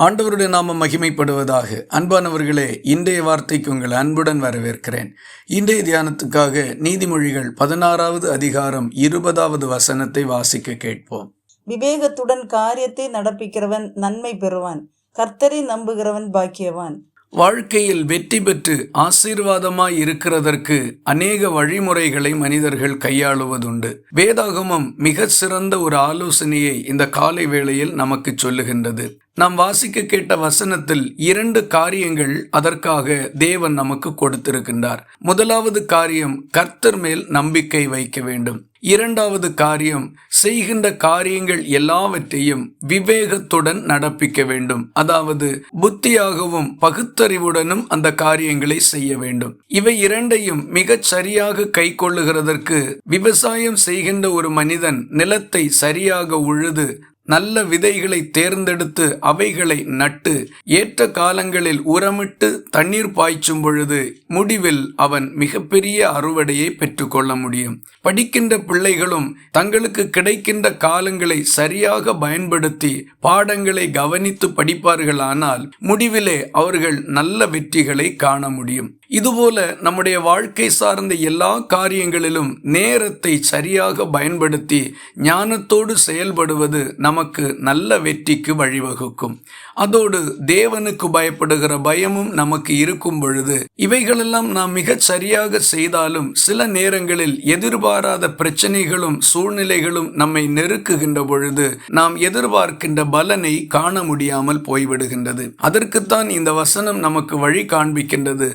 ஆண்டவருடைய நாமம் மகிமைப்படுவதாக. அன்பானவர்களே இன்றைய வார்த்தைக்கு உங்கள் அன்புடன் வரவேற்கிறேன். இன்றைய தியானத்துக்காக நீதிமொழிகள் பதினாறாவது அதிகாரம் இருபதாவது வசனத்தை வாசிக்க கேட்போம். விவேகத்துடன் காரியத்தை நடப்பிக்கிறவன் நன்மை பெறுவான் கர்த்தரை நம்புகிறவன் பாக்கியவான். வாழ்க்கையில் வெற்றி பெற்று ஆசீர்வாதமாய் இருக்கிறதற்கு அநேக வழிமுறைகளை மனிதர்கள் கையாளுவதுண்டு. வேதாகமம் மிக சிறந்த ஒரு ஆலோசனையை இந்த காலை வேளையில் நமக்கு சொல்லுகின்றது. நாம் வாசிக்க கேட்ட வசனத்தில் இரண்டு காரியங்கள் அதற்காக தேவன் நமக்கு கொடுத்திருக்கின்றார். முதலாவது காரியம் கர்த்தர் மேல் நம்பிக்கை வைக்க வேண்டும். இரண்டாவது காரியம் செய்கின்ற காரியங்கள் எல்லாவற்றையும் விவேகத்துடன் நடப்பிக்க வேண்டும். அதாவது புத்தியாகவும் பகுத்தறிவுடனும் அந்த காரியங்களை செய்ய வேண்டும். இவை இரண்டையும் மிகச் சரியாக கை கொள்ளுகிறதற்கு விவசாயம் செய்கின்ற ஒரு மனிதன் நிலத்தை சரியாக உழுது நல்ல விதைகளை தேர்ந்தெடுத்து அவைகளை நட்டு ஏற்ற காலங்களில் உரமிட்டு தண்ணீர் பாய்ச்சும் பொழுது முடிவில் அவன் மிகப்பெரிய அறுவடையை பெற்றுக்கொள்ள முடியும். படிக்கின்ற பிள்ளைகளும் தங்களுக்கு கிடைக்கின்ற காலங்களை சரியாக பயன்படுத்தி பாடங்களை கவனித்து படிப்பார்களானால் முடிவிலே அவர்கள் நல்ல வெற்றிகளை காண முடியும். இதுபோல நம்முடைய வாழ்க்கை சார்ந்த எல்லா காரியங்களிலும் நேரத்தை சரியாக பயன்படுத்தி ஞானத்தோடு செயல்படுவது நமக்கு நல்ல வெற்றிக்கு வழிவகுக்கும். அதோடு தேவனுக்கு பயப்படுகிற பயமும் நமக்கு இருக்கும் பொழுது இவைகளெல்லாம் நாம் மிகச் சரியாக செய்தாலும் சில நேரங்களில் எதிர்பாராத பிரச்சனைகளும் சூழ்நிலைகளும் நம்மை நெருக்குகின்ற பொழுது நாம் எதிர்பார்க்கின்ற பலனை காண முடியாமல் போய்விடுகின்றது. அதற்குத்தான் இந்த வசனம் நமக்கு வழி காண்பிக்கின்றது.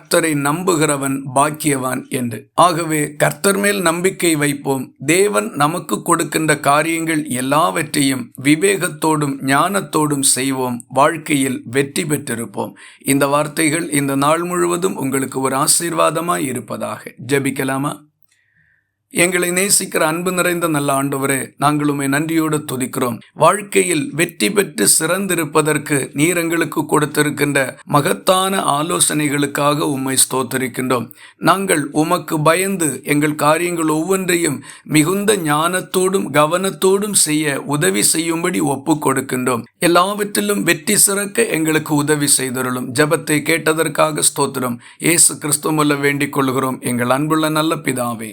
கர்த்தரை நம்புகிறவன் பாக்கியவான் என்று. ஆகவே கர்த்தர் மேல் நம்பிக்கை வைப்போம். தேவன் நமக்கு கொடுக்கின்ற காரியங்கள் எல்லாவற்றையும் விவேகத்தோடும் ஞானத்தோடும் செய்வோம். வாழ்க்கையில் வெற்றி பெற்றிருப்போம். இந்த வார்த்தைகள் இந்த நாள் முழுவதும் உங்களுக்கு ஒரு ஆசீர்வாதமாய் இருப்பதாக. ஜெபிக்கலாமா? எங்களை நேசிக்கிற அன்பு நிறைந்த நல்ல ஆண்டவரே நாங்கள் உண்மை நன்றியோடு துதிக்கிறோம். வாழ்க்கையில் வெற்றி பெற்று சிறந்திருப்பதற்கு நீர் எங்களுக்கு கொடுத்திருக்கின்ற மகத்தான ஆலோசனைகளுக்காக உம்மை ஸ்தோத்தரிக்கின்றோம். நாங்கள் உமக்கு பயந்து எங்கள் காரியங்கள் ஒவ்வொன்றையும் மிகுந்த ஞானத்தோடும் கவனத்தோடும் செய்ய உதவி செய்யும்படி ஒப்பு கொடுக்கின்றோம். எல்லாவற்றிலும் வெற்றி சிறக்க எங்களுக்கு உதவி செய்தருளும். ஜபத்தை கேட்டதற்காக ஸ்தோத்திரம். இயேசு கிறிஸ்துவல்ல வேண்டிக் கொள்கிறோம். எங்கள் அன்புள்ள நல்ல பிதாவே